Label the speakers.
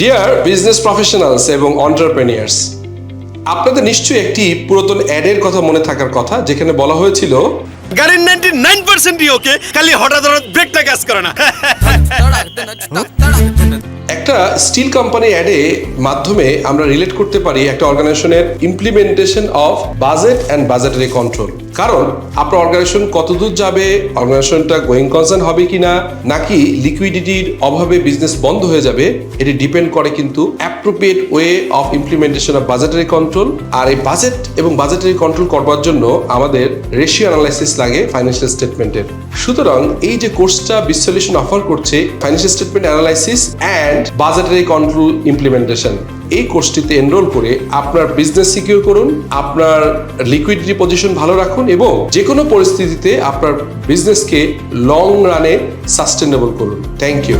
Speaker 1: Deer business professionals এবং entrepreneurs আপনাদের নিশ্চয়ই একটি পুরাতন অ্যাডের কথা মনে থাকার কথা যেখানে বলা হয়েছিল
Speaker 2: গাড়ির নাইনটি নাইন পার্সেন্টই ওকে খালি হঠাৎ হঠাৎ ব্রেকটা কাজ করে না।
Speaker 1: একটা স্টিল কোম্পানি অ্যাডে মাধ্যমে আমরা রিলেট করতে পারি একটা অর্গানাইজেশনের implementation of budget and budgetary control কারণ আপনার অর্গানাইজেশন কতদূর যাবে অর্গানাইজেশনটা গোয়িং কনসার্ন হবে কিনা, নাকি লিকুইডিটির অভাবে বিজনেস বন্ধ হয়ে যাবে, এটি ডিপেন্ড করে কিন্তু appropriate way of implementation of budgetary control আর এই বাজেট এবং বাজেটারি কন্ট্রোল করবার জন্য আমাদের রেশিও অ্যানালাইসিস লাগে ফাইন্যান্সিয়াল স্টেটমেন্টের সুতরাং এই যে কোর্সটা বিশ্বলিউশন অফার করছে financial statement analysis and budgetary control implementation এই কোর্সটিতে এনরোল করে আপনার বিজনেস সিকিউর করুন, আপনার লিকুইডিটি পজিশন ভালো রাখুন এবং যে কোনো পরিস্থিতিতে আপনার বিজনেসকে লং রানে সাস্টেনেবল করুন। Thank you